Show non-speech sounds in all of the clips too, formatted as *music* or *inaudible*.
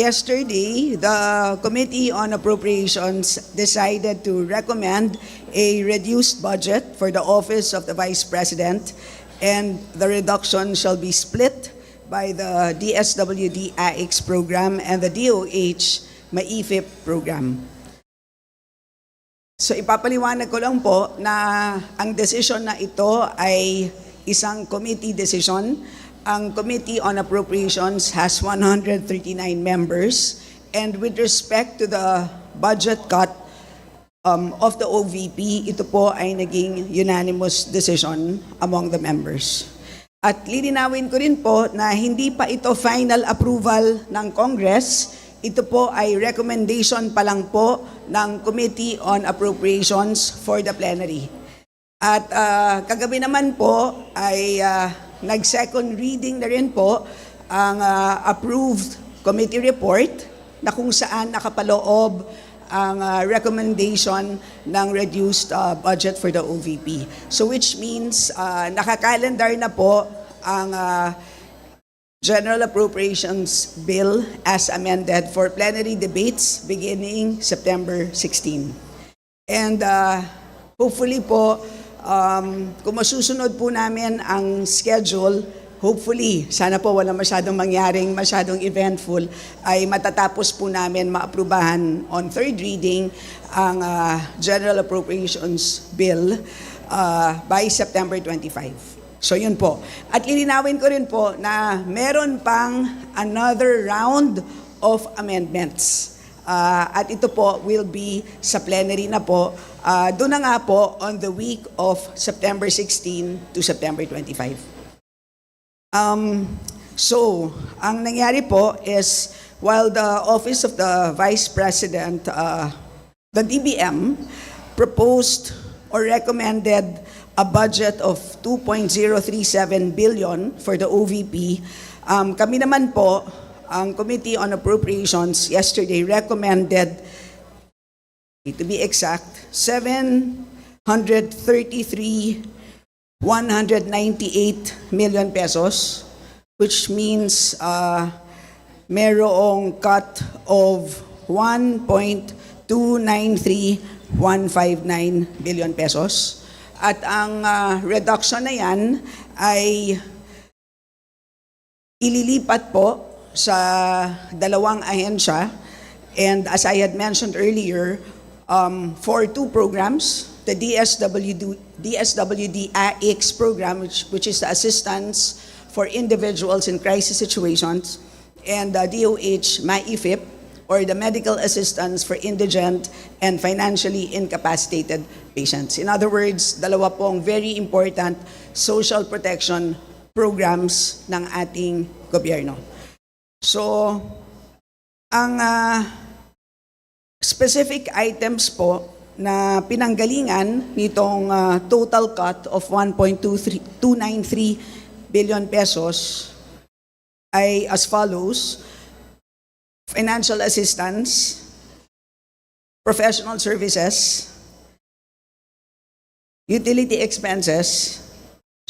Yesterday, the Committee on Appropriations decided to recommend a reduced budget for the Office of the Vice President, and the reduction shall be split by the DSWD AX program and the DOH MAIFIP program. So ipapaliwanag ko lang po na ang decision na ito ay isang committee decision. Ang Committee on Appropriations has 139 members and with respect to the budget cut um, of the OVP, ito po ay naging unanimous decision among the members. At lilinawin ko rin po na hindi pa ito final approval ng Congress. Ito po ay recommendation pa lang po ng Committee on Appropriations for the plenary. At ah, kagabi naman po ay ah, nag-second reading na rin po ang ah, approved committee report na kung saan nakapaloob ang ah, recommendation ng reduced ah, budget for the OVP. So which means ah, nakakalendar na po ang ah, General Appropriations Bill as amended for plenary debates beginning September 16. And uh, hopefully po, um, kung masusunod po namin ang schedule, hopefully, sana po wala masyadong mangyaring, masyadong eventful, ay matatapos po namin maaprubahan on third reading ang uh, General Appropriations Bill uh, by September 25. So yun po. At lilinawin ko rin po na meron pang another round of amendments. Ah, at ito po will be sa plenary na po. Ah, doon na nga po on the week of September 16 to September 25. Um, so, ang nangyari po is while the Office of the Vice President, uh, the DBM, proposed or recommended a budget of 2.037 billion for the OVP, um, kami naman po, ang Committee on Appropriations yesterday recommended, to be exact, 733 198 million pesos, which means uh, merong cut of 1.293159 billion pesos. At ang uh, reduction na yan ay ililipat po sa dalawang ahensya. And as I had mentioned earlier, um, for two programs, the DSWD, DSWD AX program, which, which is the assistance for individuals in crisis situations, and the DOH MAIFIP, or the medical assistance for indigent and financially incapacitated patients. In other words, dalawa pong very important social protection programs ng ating gobyerno. So, ang ah, specific items po na pinanggalingan nitong ah, total cut of 1.293 billion pesos ay as follows. Financial assistance, professional services, utility expenses,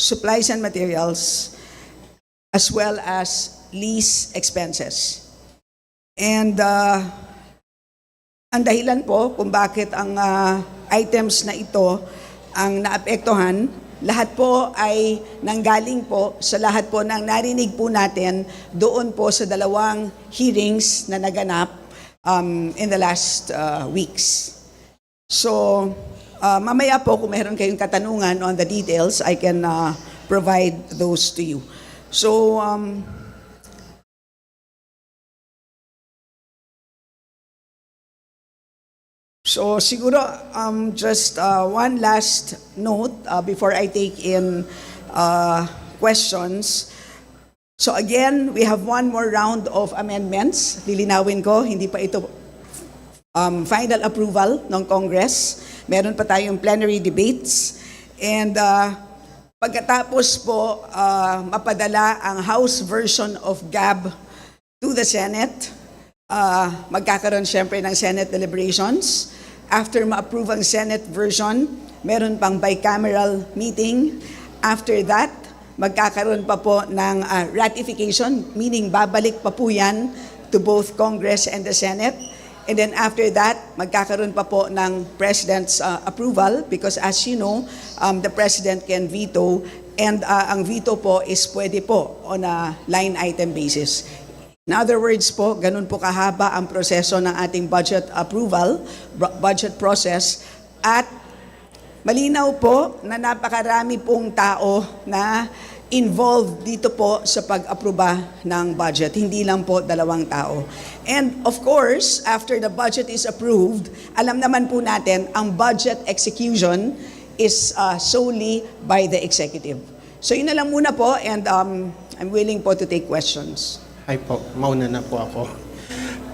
supplies and materials, as well as lease expenses. And uh, ang dahilan po kung bakit ang ah, items na ito ang naapektuhan, lahat po ay nanggaling po sa lahat po ng narinig po natin doon po sa dalawang hearings na naganap um, in the last uh, weeks. So, uh, mamaya po kung meron kayong katanungan on the details, I can uh, provide those to you. So, um, So siguro um, just uh, one last note uh, before I take in uh, questions. So again, we have one more round of amendments. Lilinawin ko, hindi pa ito um, final approval ng Congress. Meron pa tayong plenary debates. And uh, pagkatapos po uh, mapadala ang House version of GAB to the Senate, uh, magkakaroon siyempre ng Senate deliberations. After ma-approve ang Senate version, meron pang bicameral meeting. After that, magkakaroon pa po ng uh, ratification, meaning babalik pa po yan to both Congress and the Senate. And then after that, magkakaroon pa po ng President's uh, approval because as you know, um, the President can veto and uh, ang veto po is pwede po on a line item basis. In other words po, ganun po kahaba ang proseso ng ating budget approval, bu- budget process at Malinaw po na napakarami pong tao na involved dito po sa pag-aproba ng budget. Hindi lang po dalawang tao. And of course, after the budget is approved, alam naman po natin, ang budget execution is uh, solely by the executive. So yun na lang muna po and um, I'm willing po to take questions. Hi po, mauna na po ako.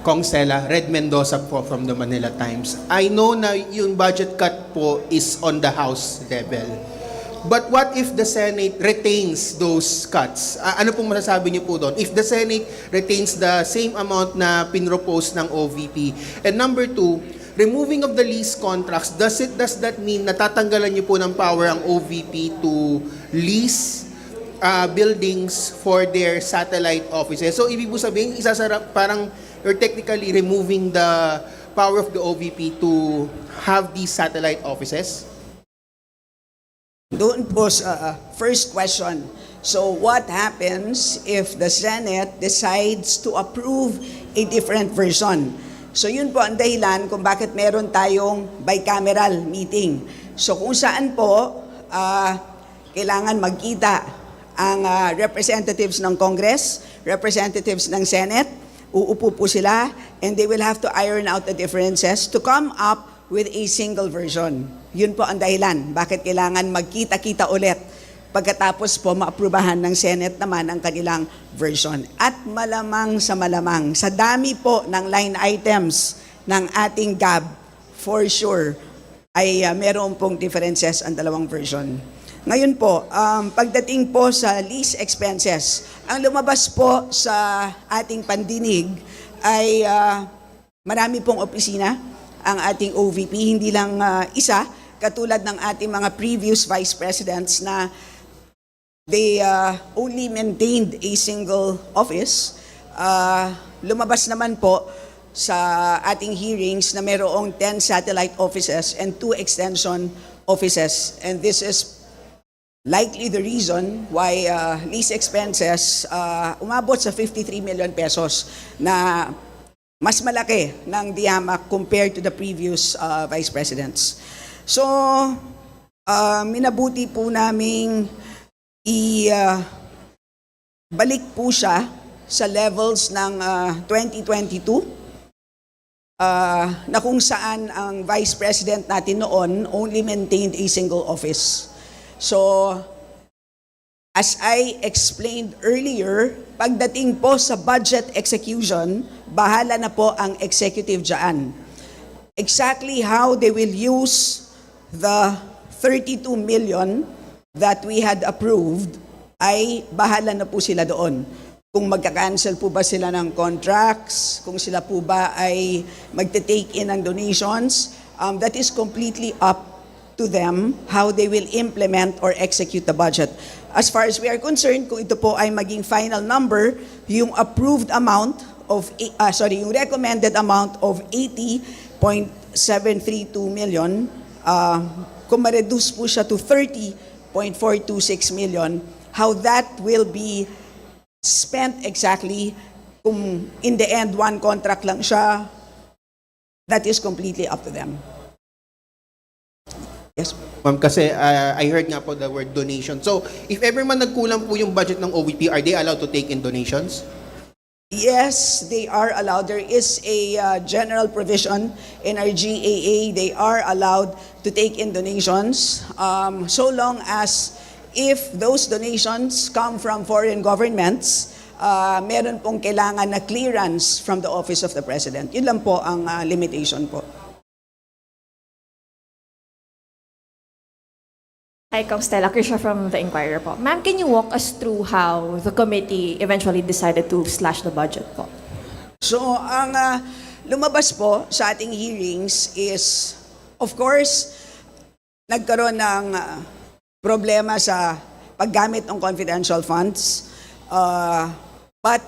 Kong Stella, Red Mendoza po from the Manila Times. I know na yung budget cut po is on the House level. But what if the Senate retains those cuts? Ah, ano pong masasabi niyo po doon? If the Senate retains the same amount na pinropose ng OVP. And number two, removing of the lease contracts, does it does that mean natatanggalan niyo po ng power ang OVP to lease uh, buildings for their satellite offices. So, ibig po sabihin, isasara, parang you're technically removing the power of the OVP to have these satellite offices? Doon po sa first question. So what happens if the Senate decides to approve a different version? So yun po ang dahilan kung bakit meron tayong bicameral meeting. So kung saan po uh, kailangan magkita ang uh, representatives ng Congress, representatives ng Senate, uupo po sila and they will have to iron out the differences to come up with a single version. Yun po ang dahilan bakit kailangan magkita-kita ulit pagkatapos po maaprubahan ng Senate naman ang kanilang version. At malamang sa malamang, sa dami po ng line items ng ating GAB, for sure, ay uh, meron pong differences ang dalawang version. Ngayon po, um, pagdating po sa lease expenses, ang lumabas po sa ating pandinig ay uh, marami pong opisina ang ating OVP, hindi lang uh, isa, katulad ng ating mga previous vice presidents na they uh, only maintained a single office. Uh, lumabas naman po sa ating hearings na mayroong 10 satellite offices and 2 extension offices. And this is likely the reason why uh, lease expenses uh, umabot sa 53 million pesos na mas malaki ng diyamak compared to the previous uh, vice presidents. So, uh, minabuti po naming i uh, balik po siya sa levels ng uh, 2022 uh, na kung saan ang vice president natin noon only maintained a single office. So, as I explained earlier, pagdating po sa budget execution, bahala na po ang executive dyan. Exactly how they will use the 32 million that we had approved ay bahala na po sila doon. Kung magka-cancel po ba sila ng contracts, kung sila po ba ay magte-take in ng donations, um, that is completely up to them how they will implement or execute the budget. As far as we are concerned, kung ito po ay maging final number, yung approved amount of, uh, sorry, yung recommended amount of 80.732 million, uh, kung ma-reduce po siya to 30.426 million, how that will be spent exactly, kung in the end, one contract lang siya, that is completely up to them. Yes. Ma'am, kasi uh, I heard nga po the word donation. So, if ever man nagkulang po yung budget ng OVP, are they allowed to take in donations? Yes, they are allowed. There is a uh, general provision in our GAA. They are allowed to take in donations um, so long as if those donations come from foreign governments, uh, meron pong kailangan na clearance from the Office of the President. Yun lang po ang uh, limitation po. Hi, Stella. Krisha from The Inquirer po. Ma'am, can you walk us through how the committee eventually decided to slash the budget po? So, ang ah, lumabas po sa ating hearings is, of course, nagkaroon ng ah, problema sa paggamit ng confidential funds. Uh, but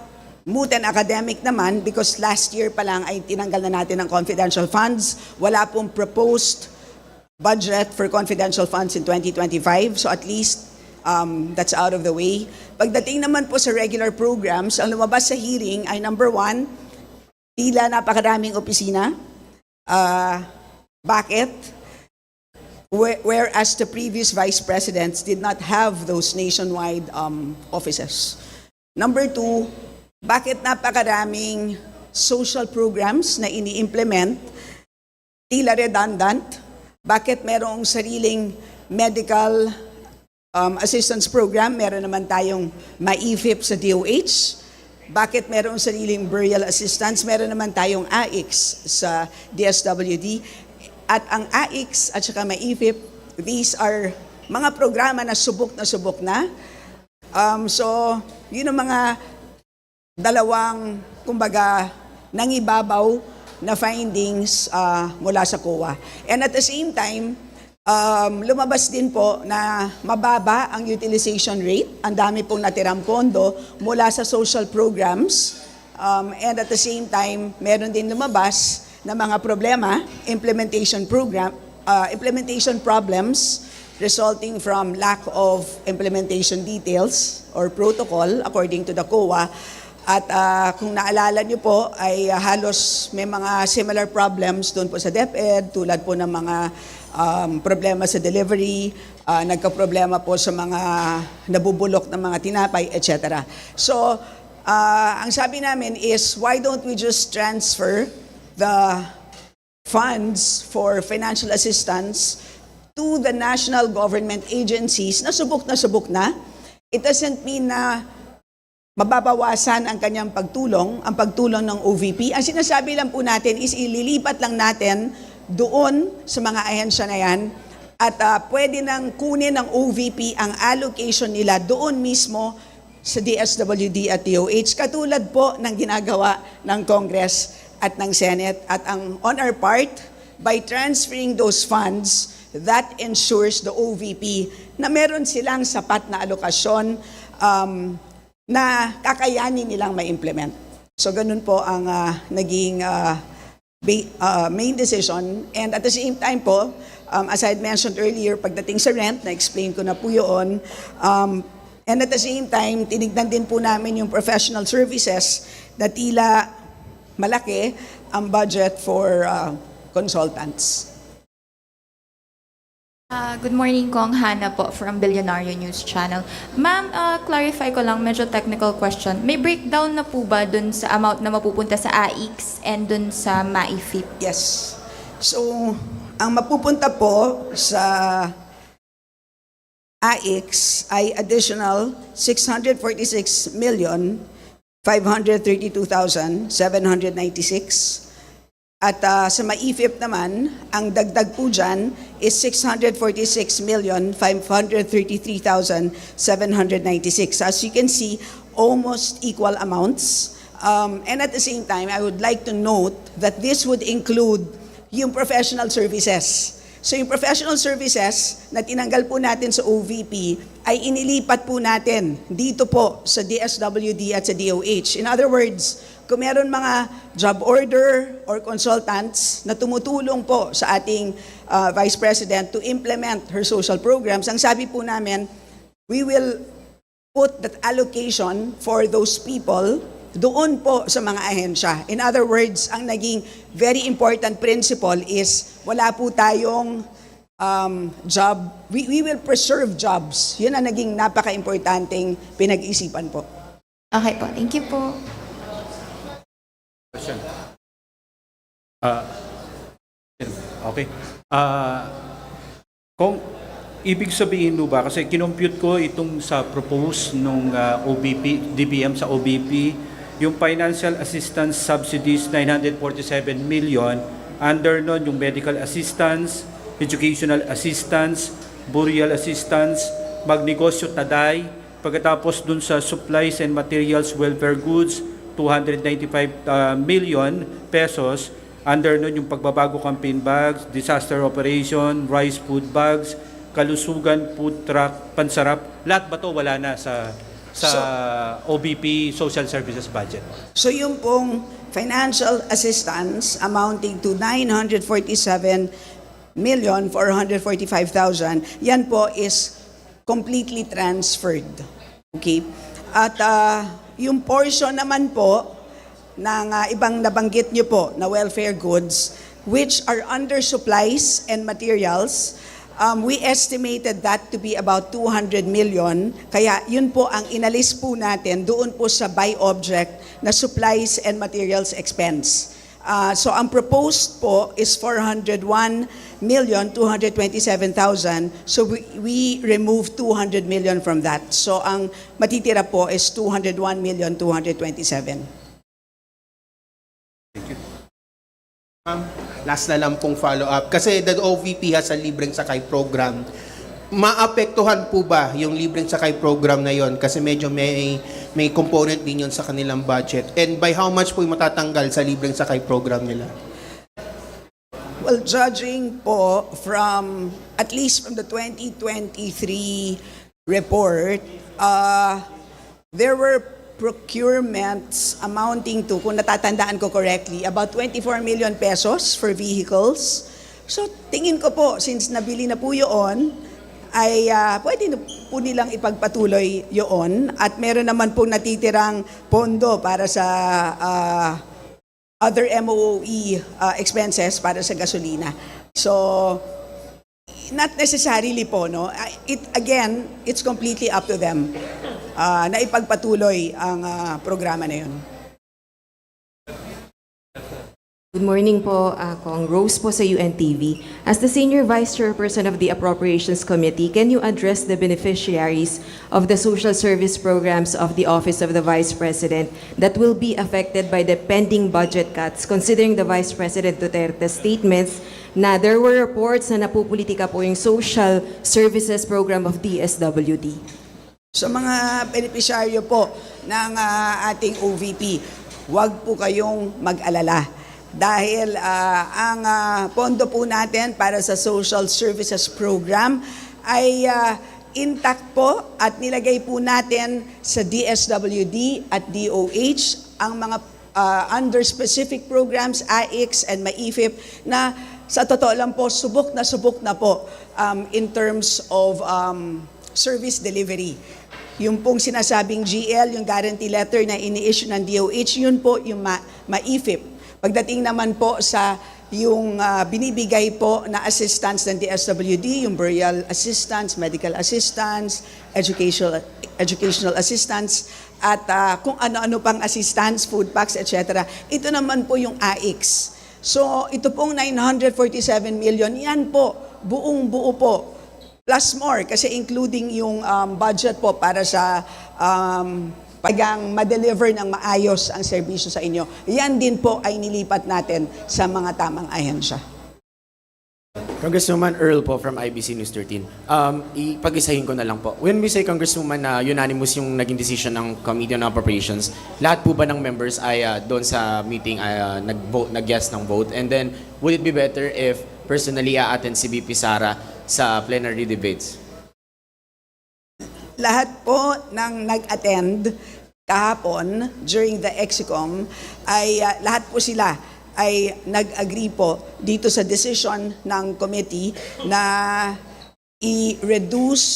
moot and academic naman because last year pa lang ay tinanggal na natin ang confidential funds. Wala pong proposed budget for confidential funds in 2025. So at least um, that's out of the way. Pagdating naman po sa regular programs, ang lumabas sa hearing ay number one, tila napakaraming opisina. Ah, bakit? Whe- Whereas the previous vice presidents did not have those nationwide um, offices. Number two, bakit napakaraming social programs na ini-implement tila redundant? Bakit merong sariling medical um, assistance program? Meron naman tayong MAIFIP sa DOH. Bakit merong sariling burial assistance? Meron naman tayong AIX sa DSWD. At ang AIX at saka MAIFIP, these are mga programa na subok na subok na. Um, so, yun ang mga dalawang, kumbaga, nangibabaw na findings ah, mula sa COA. And at the same time, um, lumabas din po na mababa ang utilization rate. Ang dami pong natirang pondo mula sa social programs. Um, and at the same time, meron din lumabas na mga problema, implementation program, uh, implementation problems resulting from lack of implementation details or protocol according to the COA. At ah, kung naalala niyo po ay ah, halos may mga similar problems doon po sa DepEd tulad po ng mga um, problema sa delivery, ah, nagka-problema po sa mga nabubulok ng mga tinapay, etc. So, ah, ang sabi namin is why don't we just transfer the funds for financial assistance to the national government agencies na subok na subok na. It doesn't mean na mababawasan ang kanyang pagtulong, ang pagtulong ng OVP. Ang sinasabi lang po natin is ililipat lang natin doon sa mga ahensya na yan at ah, pwede nang kunin ng OVP ang allocation nila doon mismo sa DSWD at DOH katulad po ng ginagawa ng Congress at ng Senate at ang on our part by transferring those funds that ensures the OVP na meron silang sapat na alokasyon um, na kakayanin nilang ma-implement. So ganun po ang ah, naging ah, ba- ah, main decision. And at the same time po, um, as I had mentioned earlier, pagdating sa rent, na-explain ko na po yun. Um, and at the same time, tinignan din po namin yung professional services na tila malaki ang budget for ah, consultants. Ah, good morning, Kong Hana po from Billionario News Channel. Ma'am, ah, clarify ko lang, medyo technical question. May breakdown na po ba dun sa amount na mapupunta sa AIX and dun sa MAIFIP? Yes. So, ang mapupunta po sa AIX ay additional 646 million 532,796. At ah, sa MAIFIP naman, ang dagdag po dyan is 646,533,796. As you can see, almost equal amounts. Um, and at the same time, I would like to note that this would include yung professional services. So yung professional services na tinanggal po natin sa OVP ay inilipat po natin dito po sa DSWD at sa DOH. In other words, kung meron mga job order or consultants na tumutulong po sa ating uh, Vice President to implement her social programs, ang sabi po namin, we will put that allocation for those people doon po sa mga ahensya. In other words, ang naging very important principle is wala po tayong um, job, we, we will preserve jobs. Yun ang naging napaka-importanting pinag-isipan po. Okay po, thank you po. Question. Ah, okay. Ah, kung ibig sabihin mo ba, kasi kinompute ko itong sa propose nung ah, OBP, DBM sa OBP, yung financial assistance subsidies 947 million, under nun yung medical assistance, educational assistance, burial assistance, magnegosyo taday, pagkatapos dun sa supplies and materials welfare goods, 295 uh, million pesos. Under nun yung pagbabago campaign bags, disaster operation, rice food bags, kalusugan, food truck, pansarap. Lahat ba to wala na sa sa OBP Social Services budget. So yung pong financial assistance amounting to 947 million 445,000, yan po is completely transferred. Okay? At ah, yung portion naman po ng ah, ibang nabanggit nyo po na welfare goods, which are under supplies and materials, um, we estimated that to be about 200 million. Kaya yun po ang inalis po natin doon po sa buy object na supplies and materials expense. Ah, so ang proposed po is 401 million 227,000. So we, we removed 200 million from that. So ang matitira po is 201 million 227. Ma'am, last na lang pong follow-up. Kasi the OVP has a libreng sakay program. Maapektuhan po ba yung libreng sakay program na yon? Kasi medyo may, may component din yun sa kanilang budget. And by how much po yung matatanggal sa libreng sakay program nila? Well, judging po from, at least from the 2023 report, uh, there were procurements amounting to, kung natatandaan ko correctly, about 24 million pesos for vehicles. So, tingin ko po, since nabili na po yun, ay ah, pwede po nilang ipagpatuloy yun. At meron naman pong natitirang pondo para sa ah, other MOE uh, expenses para sa gasolina. So, not necessarily po, no? Uh, It, again, it's completely up to them uh, na ipagpatuloy ang uh, programa na yun. Good morning po, akong Rose po sa UNTV. As the Senior Vice Chairperson of the Appropriations Committee, can you address the beneficiaries of the social service programs of the Office of the Vice President that will be affected by the pending budget cuts, considering the Vice President Duterte's statements na there were reports na napupolitika po yung social services program of DSWD? Sa mga benepisyaryo po ng ah, ating OVP, huwag po kayong mag-alala. Dahil ah, ang ah, pondo po natin para sa Social Services Program ay ah, intact po at nilagay po natin sa DSWD at DOH ang mga ah, under specific programs, AIX and MAIFIP na sa totoo lang po, subok na subok na po um, in terms of um, service delivery. Yung pong sinasabing GL, yung guarantee letter na ini-issue ng DOH, yun po yung ma- MAIFIP. Pagdating naman po sa yung ah, binibigay po na assistance ng DSWD, yung burial assistance, medical assistance, educational educational assistance, at ah, kung ano-ano pang assistance, food packs, etc. Ito naman po yung AIX. So, ito pong 947 million, yan po, buong buo po, plus more, kasi including yung um, budget po para sa um, pagang ma-deliver ng maayos ang serbisyo sa inyo. Yan din po ay nilipat natin sa mga tamang ahensya. Congresswoman Earl po from IBC News 13. Um, ipag-isahin ko na lang po. When we say Congresswoman na unanimous yung naging decision ng Committee on Appropriations, lahat po ba ng members ay uh, doon sa meeting ay uh, nag-vote, nag-yes ng vote? And then, would it be better if personally a-attend si BP Sara sa plenary debates? Lahat po ng nag-attend kahapon during the EXICOM ay ah, lahat po sila ay nag-agree po dito sa decision ng committee na i-reduce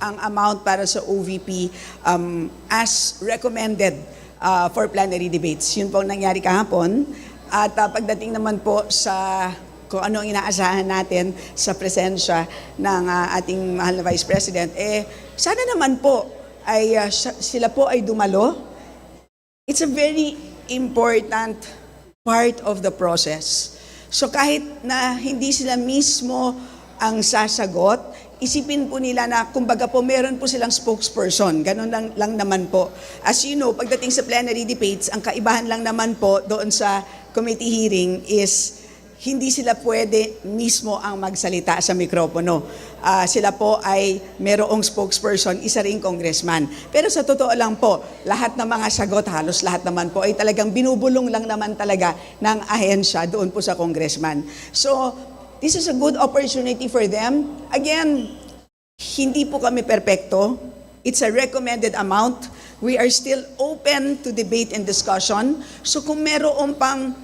ang amount para sa OVP um, as recommended uh, for plenary debates. Yun po ang nangyari kahapon. At uh, pagdating naman po sa kung ano ang inaasahan natin sa presensya ng uh, ating mahal na Vice President, eh, sana naman po ay uh, sila po ay dumalo. It's a very important part of the process. So kahit na hindi sila mismo ang sasagot, isipin po nila na kumbaga po meron po silang spokesperson. Ganun lang, lang naman po. As you know, pagdating sa plenary debates, ang kaibahan lang naman po doon sa committee hearing is hindi sila pwede mismo ang magsalita sa mikropono. Ah, sila po ay merong spokesperson, isa ring congressman. Pero sa totoo lang po, lahat ng mga sagot, halos lahat naman po, ay talagang binubulong lang naman talaga ng ahensya doon po sa congressman. So, this is a good opportunity for them. Again, hindi po kami perpekto. It's a recommended amount. We are still open to debate and discussion. So kung meron pang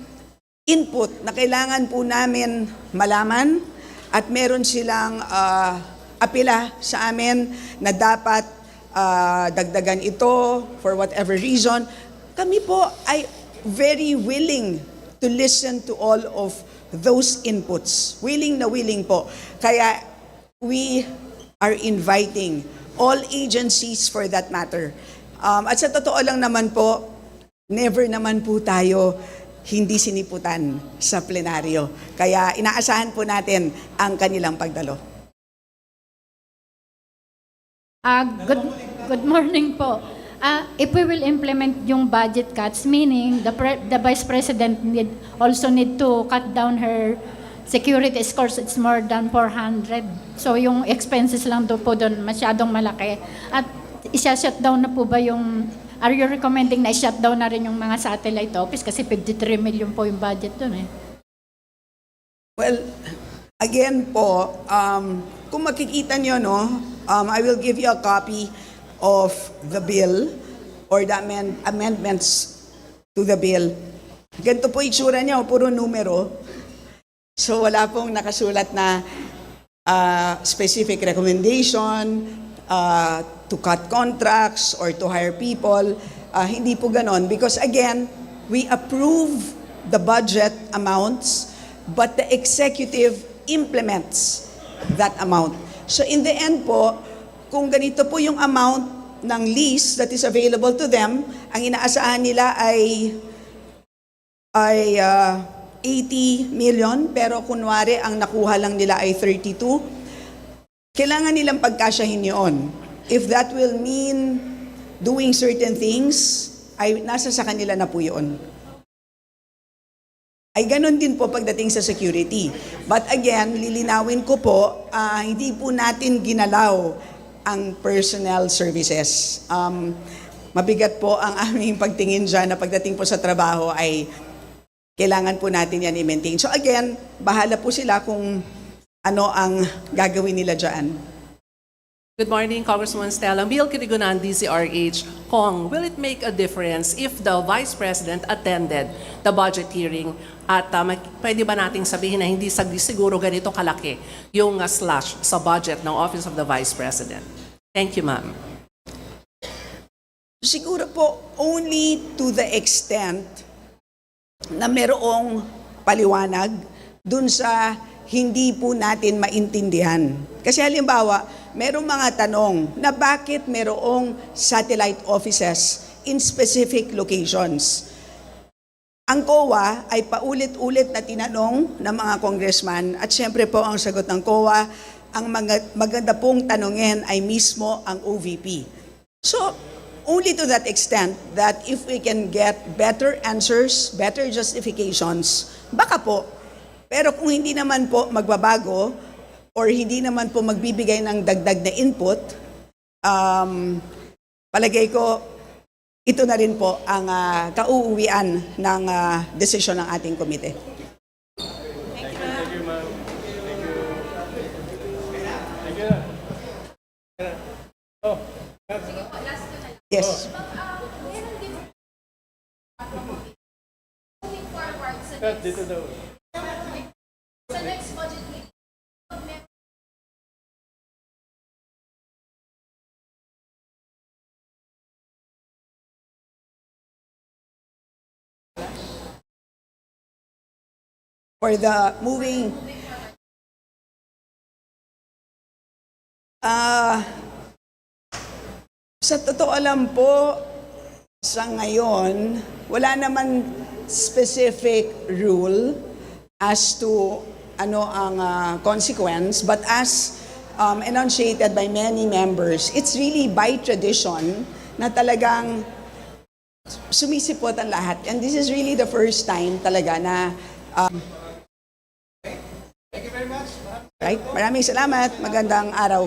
input na kailangan po namin malaman at meron silang ah, apela sa amin na dapat ah, dagdagan ito for whatever reason, kami po ay very willing to listen to all of those inputs. Willing na willing po. Kaya we are inviting all agencies for that matter. Um, at sa totoo lang naman po, never naman po tayo hindi siniputan sa plenaryo. Kaya inaasahan po natin ang kanilang pagdalo. Ah, good, good morning po. Ah, if we will implement yung budget cuts, meaning the, pre- the Vice President need, also need to cut down her security scores, it's more than 400. So yung expenses lang do po doon masyadong malaki. At isa-shut down na po ba yung, are you recommending na i-shut down na rin yung mga satellite office? Kasi 53 million po yung budget doon eh. Well, again po, um, kung makikita nyo, no, um, I will give you a copy of the bill or the amend- amendments to the bill. Ganito po itsura niya, puro numero. So wala pong nakasulat na uh, specific recommendation uh, to cut contracts or to hire people. Uh, hindi po ganon. Because again, we approve the budget amounts, but the executive implements that amount. So in the end po, kung ganito po yung amount ng lease that is available to them, ang inaasahan nila ay ay ah, 80 million, pero kunwari ang nakuha lang nila ay 32, kailangan nilang pagkasyahin yun. If that will mean doing certain things, ay nasa sa kanila na po yun. Ay ganun din po pagdating sa security. But again, lilinawin ko po, ah, hindi po natin ginalaw ang personnel services. Um, mabigat po ang *laughs* aming pagtingin dyan na pagdating po sa trabaho ay kailangan po natin yan i-maintain. So again, bahala po sila kung ano ang gagawin nila dyan. Good morning, Congresswoman Stella. Bill Kirigonan, DCRH. Kong, will it make a difference if the Vice President attended the budget hearing at uh, pwede ba nating sabihin na hindi siguro ganito kalaki yung uh, slash sa budget ng Office of the Vice President? Thank you, ma'am. Siguro po only to the extent na merong paliwanag dun sa hindi po natin maintindihan. Kasi halimbawa, merong mga tanong na bakit merong satellite offices in specific locations. Ang COA ay paulit-ulit na tinanong ng mga congressman at syempre po ang sagot ng COA, ang mga, maganda pong tanongin ay mismo ang OVP. So, only to that extent that if we can get better answers, better justifications, baka po. Pero kung hindi naman po magbabago or hindi naman po magbibigay ng dagdag na input, um, palagay ko ito na rin po ang ah, kauuwian ng ah, desisyon ng ating komite. Yes. For the moving Ah, sa totoo alam po, sa ngayon, wala naman specific rule as to ano ang ah, consequence, but as um, enunciated by many members, it's really by tradition na talagang sumisipot ang lahat. And this is really the first time talaga na um, Right? Maraming salamat. Magandang araw.